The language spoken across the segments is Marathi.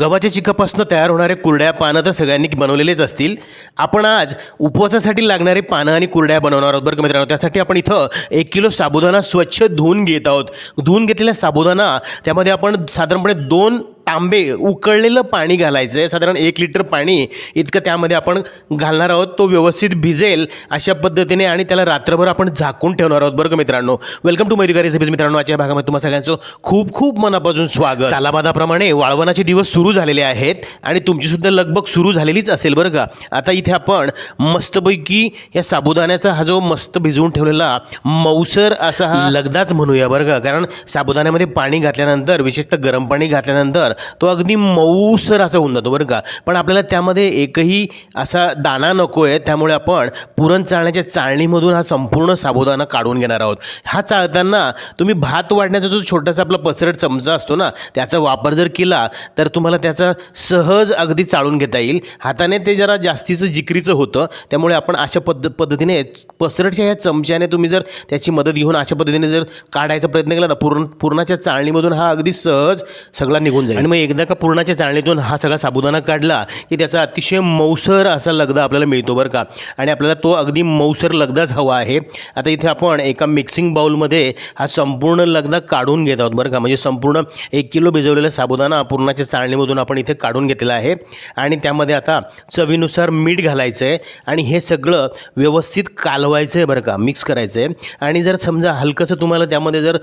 गव्हाच्या चिकापासून तयार होणारे कुरड्या पानं तर सगळ्यांनी बनवलेलेच असतील. आपण आज उपवासासाठी लागणारे पानं आणि कुरड्या बनवणार आहोत बरं का मित्रांनो. त्यासाठी आपण इथं एक किलो साबुदाणा स्वच्छ धुवून घेत आहोत. धुवून घेतलेला साबुदाणा त्यामध्ये आपण साधारणपणे दोन तांबे उकळलेलं पाणी घालायचं आहे साधारण एक लिटर पाणी इतकं त्यामध्ये आपण घालणार आहोत. तो व्यवस्थित भिजेल अशा पद्धतीने आणि त्याला रात्रभर आपण झाकून ठेवणार आहोत. बरं का मित्रांनो? वेलकम टू मैदिका रेसिपीज मित्रांनो. आजच्या भागामध्ये तुम्हाला सगळ्यांचं खूप खूप मनापासून स्वागत. सालाबादाप्रमाणे वाळवणाचे दिवस सुरू झालेले आहेत आणि तुमचीसुद्धा लगभग लगबग सुरू झालेलीच असेल बरं का? आता इथे आपण मस्तपैकी या साबुदाण्याचा हा जो मस्त भिजवून ठेवलेला मौसर असा हा लगदाच म्हणूया बरं का. कारण साबुदाण्यामध्ये पाणी घातल्यानंतर विशेषतः गरम पाणी घातल्यानंतर तो अगदी मऊसर असा होऊन जातो बरं का. पण आपल्याला त्यामध्ये एकही असा दाणा नको आहे त्यामुळे आपण पुरण चाळण्याच्या चाळणीमधून हा संपूर्ण साबुदाणा काढून घेणार आहोत. हा चाळताना तुम्ही भात वाढण्याचा जो छोटासा आपला पसरट चमचा असतो ना त्याचा वापर जर केला तर तुम्हाला त्याचा सहज अगदी चाळून घेता येईल. हाताने ते जरा जास्तीचं जिकरीचं होतं त्यामुळे आपण अशा पद्ध पद्धतीने पसरटच्या ह्या चमच्याने तुम्ही जर त्याची मदत घेऊन अशा पद्धतीने जर काढायचा प्रयत्न केला तर पूर्ण पूर्णाच्या चाळणीमधून हा अगदी सहज सगळा निघून जाईल. आणि मग एकदा का पूर्णाच्या चाळणीतून हा सगळा साबुदाणा काढला की त्याचा अतिशय मौसर असा लगदा आपल्याला मिळतो बरं का. आणि आपल्याला तो अगदी मौसर लगदाच हवा आहे. आता इथे आपण एका मिक्सिंग बाउलमध्ये हा संपूर्ण लगदा काढून घेत आहोत बरं का. म्हणजे संपूर्ण एक किलो भिजवलेला साबुदाणा पूर्णाच्या चाळणीमधून आपण इथे काढून घेतलेला आहे. आणि त्यामध्ये आता चवीनुसार मीठ घालायचं आहे आणि हे सगळं व्यवस्थित कालवायचं आहे बरं का. मिक्स करायचं आहे आणि जर समजा हलकंसं तुम्हाला त्यामध्ये जर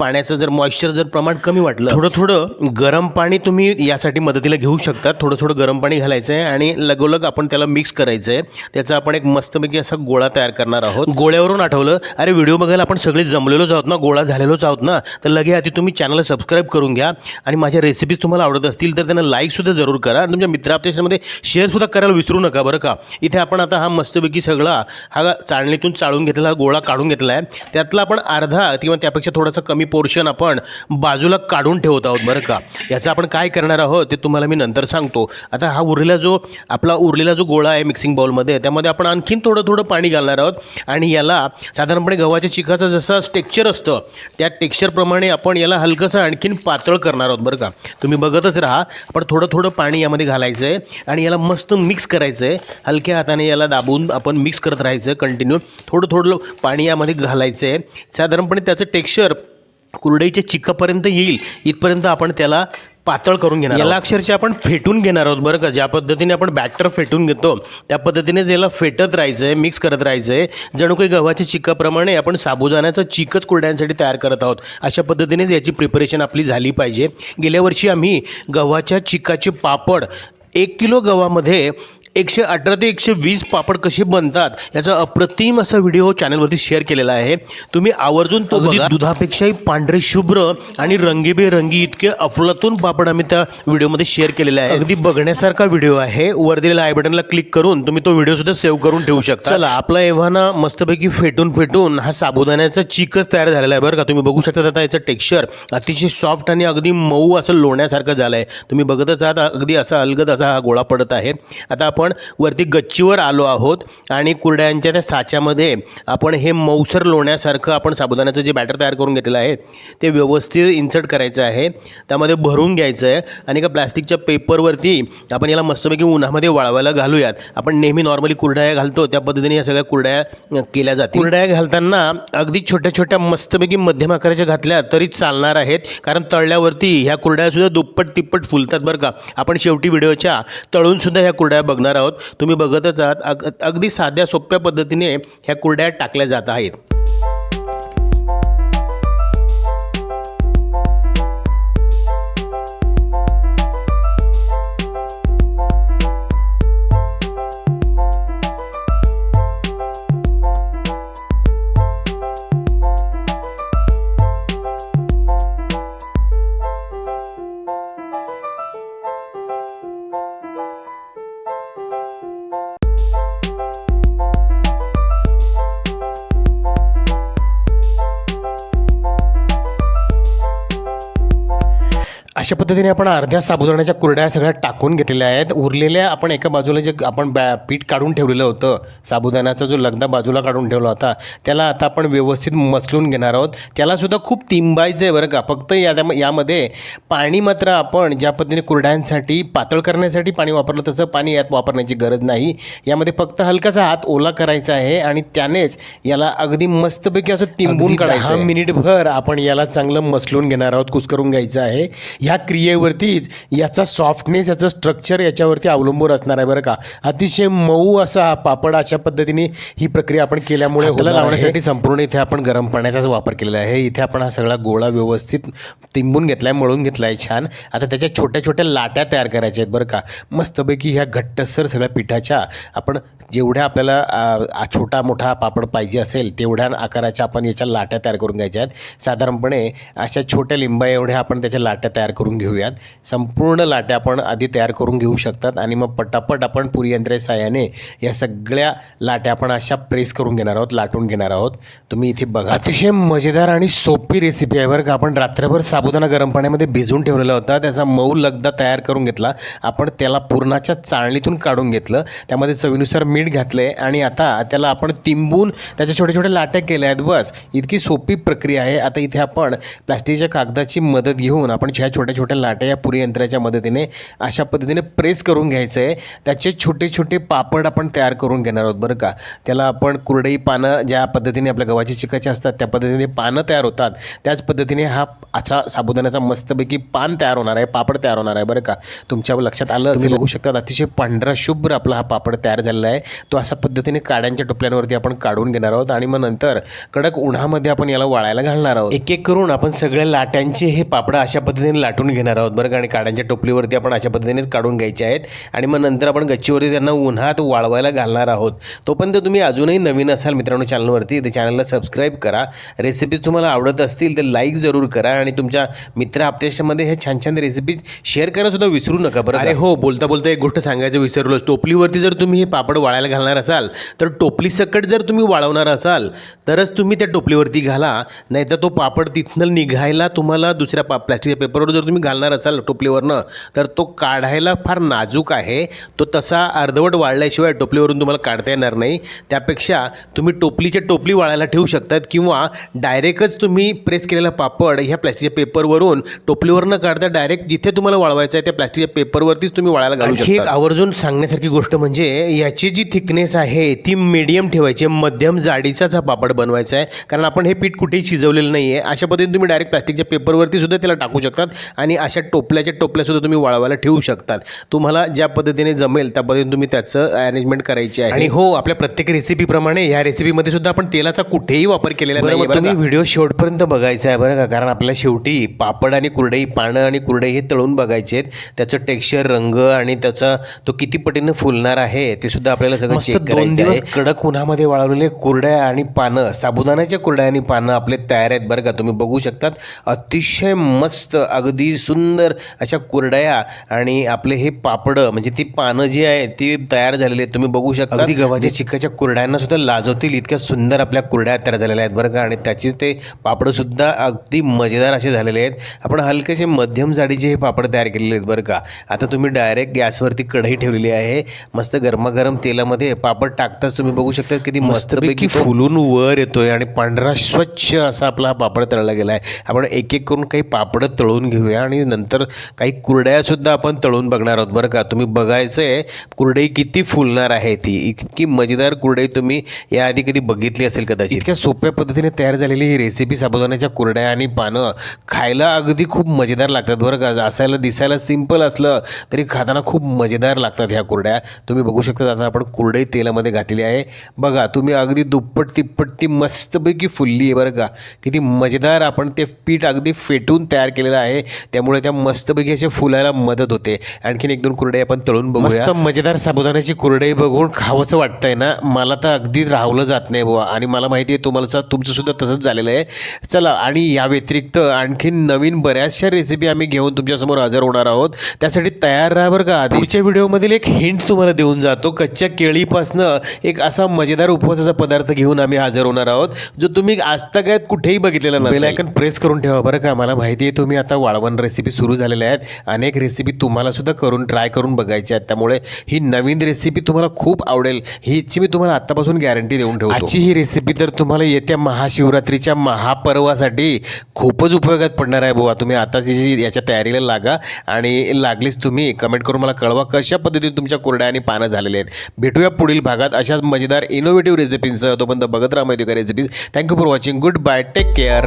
पाण्याचं जर मॉइश्चर जर प्रमाण कमी वाटलं. थोडं थोडं. गरम पाणी तुम्ही यासाठी मदतीला घेऊ शकता. थोडं थोडं गरम पाणी घालायचं आहे आणि लगोलग आपण त्याला मिक्स करायचं आहे त्याचा आपण एक मस्तपैकी असा गोळा तयार करणार आहोत. गोळ्यावरून आठवलं अरे व्हिडिओ बघायला आपण सगळे जमलेलोच आहोत ना गोळा झालेलोच आहोत ना तर लगे आधी तुम्ही चॅनल सबस्क्राईब करून घ्या. आणि माझ्या रेसिपीज तुम्हाला आवडत असतील तर त्यांना लाईकसुद्धा जरूर करा. आणि तुमच्या मित्राप्टेशनमध्ये शेअरसुद्धा करायला विसरू नका बरं का. इथे आपण आता हा मस्तपैकी सगळा हा चाळणीतून चाळून घेतलेला हा गोळा काढून घेतला आहे त्यातला आपण अर्धा किंवा त्यापेक्षा थोडासा कमी पोर्शन आपण बाजूला काढून ठेवत आहोत बरं का. याचं आपण काय करणार आहोत ते तुम्हाला मी नंतर सांगतो. आता हा उरलेला जो आपला उरलेला जो गोळा आहे मिक्सिंग बाउलमध्ये त्यामध्ये आपण आणखीन थोडं थोडं पाणी घालणार आहोत. आणि याला साधारणपणे गव्हाच्या चिकाचं जसं टेक्स्चर असतं त्या टेक्स्चरप्रमाणे आपण याला हलकंसं आणखीन पातळ करणार आहोत बरं का. तुम्ही बघतच राहा आपण थोडं थोडं पाणी यामध्ये घालायचं आहे आणि याला मस्त मिक्स करायचं आहे हलक्या हाताने याला दाबून आपण मिक्स करत राहायचं कंटिन्यू थोडं थोडं पाणी यामध्ये घालायचं आहे साधारणपणे त्याचं टेक्स्चर कुरडईच्या चिकापर्यंत येईल इथपर्यंत आपण त्याला पातळ करून घेणार याला अक्षरशः आपण फेटून घेणार आहोत बरं का? ज्या पद्धतीने आपण बॅटर फेटून घेतो त्या पद्धतीनेच याला फेटत राहायचं आहे मिक्स करत राहायचं आहे जणू काही गव्हाच्या चिकाप्रमाणे आपण साबुदाण्याचं चिकच कुरड्यांसाठी तयार करत आहोत. अशा पद्धतीनेच याची प्रिपरेशन आपली झाली पाहिजे. गेल्या वर्षी आम्ही गव्हाच्या चिकाचे पापड एक किलो गव्हामध्ये एकशे अठरा ते एकशे वीस पापड कसे बनतात याचा अप्रतिम असा व्हिडिओ चॅनलवरती शेअर केलेला आहे. तुम्ही आवर्जून तो अगदी दुधापेक्षाही पांढरे शुभ्र आणि रंगीबेरंगी इतके अफलातून पापड आम्ही त्या व्हिडिओमध्ये शेअर केलेला आहे अगदी बघण्यासारखा व्हिडिओ आहे. वर दिलेल्या आय बटनला क्लिक करून तुम्ही तो व्हिडिओ सुद्धा सेव्ह करून ठेवू शकता. चला आपला एव्हाना मस्तपैकी फेटून फेटून हा साबुदाण्याचा चिकच तयार झालेला आहे बरं का. तुम्ही बघू शकता आता याचं टेक्स्चर अतिशय सॉफ्ट आणि अगदी मऊ असं लोण्यासारखं झालं आहे तुम्ही बघतच आहात अगदी असा अलगद असा हा गोळा पडत आहे. आता आपण वरती गच्चीवर आलो आहोत आणि कुरड्यांच्या त्या साच्यामध्ये आपण हे मौसर लोण्यासारखं आपण साबुदाण्याचं जे बॅटर तयार करून घेतलेलं आहे ते व्यवस्थित इन्सर्ट करायचं आहे. त्यामध्ये भरून घ्यायचं आहे आणि एका प्लास्टिकच्या पेपरवरती आपण याला मस्तपैकी उन्हामध्ये वाळवायला घालूयात. आपण नेहमी नॉर्मली कुरड्या घालतो त्या पद्धतीने या सगळ्या कुरड्या केल्या जातील. कुरड्या घालताना अगदी छोट्या छोट्या मस्तपैकी मध्यम आकाराच्या घातल्या तरी चालणार आहेत कारण तळल्यावरती ह्या कुरड्यासुद्धा दुप्पट तिप्पट फुलतात बरं का. आपण शेवटी व्हिडिओच्या तळून सुद्धा ह्या कुरड्या बघणार आहोत. तुम्ही बघतच आहात अग अगदी साध्या सोप्या पद्धतीने ह्या कुरड्या टाकल्या जात आहेत. अशा पद्धतीने आपण अर्ध्या साबुदाण्याच्या कुरड्या सगळ्या टाकून घेतलेल्या आहेत. उरलेल्या आपण एका बाजूला जे आपण बॅ पीठ काढून ठेवलेलं होतं साबुदाण्याचा जो लगदा बाजूला काढून ठेवला होता त्याला आता आपण व्यवस्थित मसलून घेणार आहोत. त्यालासुद्धा खूप तिंबायचं आहे बरं का. फक्त या यामध्ये पाणी मात्र आपण ज्या पद्धतीने कुरड्यांसाठी पातळ करण्यासाठी पाणी वापरलं तसं पाणी यात वापरण्याची गरज नाही. यामध्ये फक्त हलकासा हात ओला करायचा आहे आणि त्यानेच याला अगदी मस्तपैकी असं तिंबून काढायचं. मिनिटभर आपण याला चांगलं मसलून घेणार आहोत कुस्करून घ्यायचं आहे. ह्या क्रियेवरतीच याचा सॉफ्टनेस याचं स्ट्रक्चर याच्यावरती अवलंबून असणार आहे बरं का. अतिशय मऊ असा हा पापड अशा पद्धतीने ही प्रक्रिया आपण केल्यामुळे हाताला लावण्यासाठी संपूर्ण इथे आपण गरम पाण्याचाच वापर केलेला आहे. इथे आपण हा सगळा गोळा व्यवस्थित तिंबून घेतला आहे मळून घेतला आहे छान. आता त्याच्या छोट्या छोट्या लाट्या तयार करायच्या आहेत बरं का. मस्तपैकी ह्या घट्टसर सगळ्या पिठाच्या आपण जेवढ्या आपल्याला छोटा मोठा पापड पाहिजे असेल तेवढ्या आकाराच्या आपण याच्या लाट्या तयार करून घ्यायच्या आहेत. साधारणपणे अशा छोट्या लिंबा एवढ्या आपण त्याच्या लाट्या तयार करून घेऊयात. संपूर्ण लाट्या आपण आधी तयार करून घेऊ शकतात आणि मग पटापट आपण पुरी यंत्राच्या साह्याने या सगळ्या लाट्या आपण अशा प्रेस करून घेणार आहोत लाटून घेणार आहोत. तुम्ही इथे बघा. अतिशय मजेदार आणि सोपी रेसिपी आहे बरं का. आपण रात्रभर साबुदाणा गरम पाण्यामध्ये भिजवून ठेवलेला होता. त्याचा मऊ लगदा तयार करून घेतला. आपण त्याला पूर्णाच्या चाळणीतून काढून घेतलं. त्यामध्ये चवीनुसार मीठ घातलं आहे आणि आता त्याला आपण तिंबून त्याच्या छोट्या छोट्या लाट्या केल्या आहेत. बस इतकी सोपी प्रक्रिया आहे. आता इथे आपण प्लास्टिकच्या कागदाची मदत घेऊन आपण ह्या छोट्या छोट्या लाट्या या पुरी यंत्राच्या मदतीने अशा पद्धतीने प्रेस करून घ्यायचं आहे त्याचे छोटे छोटे पापड आपण तयार करून घेणार आहोत बरं का. त्याला आपण कुरडई पानं ज्या पद्धतीने आपल्या गव्हाची चिकाची असतात त्या पद्धतीने पानं तयार होतात. त्याच पद्धतीने हा असा साबुदाण्याचा मस्तपैकी पान तयार होणार आहे पापड तयार होणार आहे बरं का. तुमच्या लक्षात आलं असेल बघू शकतात अतिशय पांढरा शुभ्र आपला हा पापड तयार झालेला आहे. तो अशा पद्धतीने काड्यांच्या टोपल्यांवरती आपण काढून घेणार आहोत आणि मग नंतर कडक उन्हामध्ये आपण याला वाळायला घालणार आहोत. एक एक करून आपण सगळ्या लाट्यांचे हे पापड अशा पद्धतीने लाटून घेणार आहोत बरं का? आणि काड्यांच्या टोपलीवरती आपण अशा पद्धतीनेच काढून घ्यायचे आहेत. आणि मग नंतर आपण गच्चीवरती त्यांना उन्हात वाळवायला घालणार आहोत. तोपर्यंत तुम्ही अजूनही नवीन असाल मित्रांनो चॅनलवरती तर चॅनलला सबस्क्राईब करा. रेसिपीज तुम्हाला आवडत असतील तर लाईक जरूर करा. आणि तुमच्या मित्र आपल्यामध्ये हे छान छान रेसिपीज शेअर करायलासुद्धा विसरू नका बरं अरे हो बोलता बोलता एक गोष्ट सांगायचं विसरलो. टोपलीवरती जर तुम्ही हे पापड वाळायला घालणार असाल तर टोपली सकट जर तुम्ही वाळवणार असाल तरच तुम्ही त्या टोपलीवरती घाला. नाहीतर तो पापड तिथनं निघायला तुम्हाला दुसऱ्या पा प्लॅस्टिकच्या पेपरवर जर तुम्ही घालणार असाल टोपलीवरनं तर तो काढायला फार नाजूक आहे. तो तसा अर्धवट वाळल्याशिवाय टोपलीवरून तुम्हाला काढता येणार नाही. त्यापेक्षा तुम्ही टोपलीच्या टोपली वाळायला ठेवू शकतात किंवा डायरेक्टच तुम्ही प्रेस केलेला पापड ह्या प्लॅस्टिकच्या पेपरवरून टोपलीवर न काढता डायरेक्ट जिथे तुम्हाला वाळवायचं आहे त्या प्लॅस्टिकच्या पेपरवरतीच तुम्ही वाळायला घालू शकता एक आवर्जून सांगण्यासारखी गोष्ट म्हणजे याची जी थिकनेस आहे ती मीडियम ठेवायची आहे. मध्यम जाडीचाच हा पापड बनवायचा आहे. कारण आपण हे पीठ कुठेही शिजवलेलं नाही आहे अशा पद्धतीने तुम्ही डायरेक्ट प्लॅस्टिकच्या पेपरवरती सुद्धा त्याला टाकू शकतात. आणि अशा टोपल्याच्या टोपल्यासुद्धा तुम्ही वाळवायला ठेवू शकतात. तुम्हाला ज्या पद्धतीने जमेल त्या पद्धतीने तुम्ही त्याचं अरेंजमेंट करायची आहे. आणि हो आपल्या प्रत्येक रेसिपीप्रमाणे या रेसिपीमध्ये सुद्धा आपण तेलाचा कुठेही वापर केलेला नाही तुम्ही व्हिडिओ शेवटपर्यंत बघायचा आहे बरं का कारण आपल्याला शेवटी पापड आणि कुरडई पानं आणि कुरडई हे तळून बघायचे आहेत. त्याचं टेक्स्चर रंग आणि त्याचा तो किती पटीनं फुलणार आहे ते सुद्धा आपल्याला सगळं चेक दोन दिवस कडक उन्हामध्ये वाळवलेले कुरड्या आणि पानं साबुदाण्याच्या कुरड्या आणि पानं आपले तयार आहेत बरं का तुम्ही बघू शकतात. अतिशय मस्त अगदी सुंदर अशा कुरड्या आणि आपले हे पापडं म्हणजे ती पानं जी आहेत ती तयार झालेली आहेत. तुम्ही बघू शकता अगदी गव्हाच्या चिकाच्या कुरड्यांना सुद्धा लाजवतील इतक्या सुंदर आपल्या कुरड्या तयार झालेल्या आहेत बरं का. आणि त्याचीच ते पापडं सुद्धा अगदी मजेदार असे झालेले आहेत. आपण हलकेसे मध्यम जाडीचे हे पापड तयार केलेले आहेत बरं का आता तुम्ही डायरेक्ट गॅसवरती कढई ठेवलेली आहे. मस्त गरमागरम तेलामध्ये पापड टाकताच तुम्ही बघू शकता किती मस्तपैकी फुलून वर येतोय आणि पांढरा स्वच्छ असा आपला हा पापड तळला गेला आहे आपण एक एक करून काही पापडं तळून घेऊया. आणि नंतर काही कुरड्यासुद्धा आपण तळून बघणार आहोत बरं का. तुम्ही बघायचं आहे कुरडई किती फुलणार आहे ती. इतकी मजेदार कुरडई तुम्ही याआधी कधी बघितली असेल कदाचित. इतक्या सोप्या पद्धतीने तयार झालेली ही रेसिपी साबुदाण्याच्या कुरड्या आणि पानं खायला अगदी खूप मजेदार लागतात बरं का. असायला दिसायला सिंपल असलं तरी खाताना खूप मजेदार लागतात ह्या कुरड्या. तुम्ही बघू शकता आता आपण कुरडई तेलामध्ये घातलेली आहे. बघा तुम्ही अगदी दुप्पट तिप्पट ती मस्तपैकी फुलली आहे बरं का. किती मजेदार आपण ते पीठ अगदी फेटून तयार केलेलं आहे. त्यामुळे त्या मस्तपैकी असे फुलायला मदत होते. आणखीन एक दोन कुरडे आपण तळून बघू मस्त मजेदार साबुदाण्याची कुरडई बघून खावंसं वाटतंय ना मला तर अगदी राहवलं जात नाही बुवा. आणि मला माहिती आहे तुम्हाला तुमचं सुद्धा तसंच झालेलं आहे. चला आणि या व्यतिरिक्त आणखीन नवीन बऱ्याचशा रेसिपी आम्ही घेऊन तुमच्यासमोर हजर होणार आहोत. त्यासाठी तयार राहा बरं का पुढच्या व्हिडिओमधील एक हिंट तुम्हाला देऊन जातो. कच्च्या केळीपासनं एक असा मजेदार उपवासाचा पदार्थ घेऊन आम्ही हजर होणार आहोत जो तुम्ही आजतागायत कुठेही बघितलेला नसेल. आयकन प्रेस करून ठेवा बरं का. मला माहिती आहे तुम्ही आता वाळवण रेसिपी सुरू झालेल्या आहेत. अनेक रेसिपी तुम्हालासुद्धा करून ट्राय करून बघायच्या आहेत. त्यामुळे ही नवीन रेसिपी तुम्हाला खूप आवडेल. हीची मी तुम्हाला आत्तापासून गॅरंटी देऊन ठेवतो. आजची ही रेसिपी तर तुम्हाला येत्या महाशिवरात्रीच्या महापर्वासाठी खूपच उपयोगात पडणार आहे बुवा. तुम्ही आताच जी याच्या तयारीला लागा आणि लागलीच तुम्ही. कमेंट करून मला कळवा कशा पद्धतीने तुमच्या कोरड्या आणि पानं झालेले आहेत. भेटूया पुढील भागात अशाच मजेदार इनोव्हेटिव्ह रेसिपींसह तोपर्यंत बघत राहा माहिती का recipes thank you for watching goodbye take care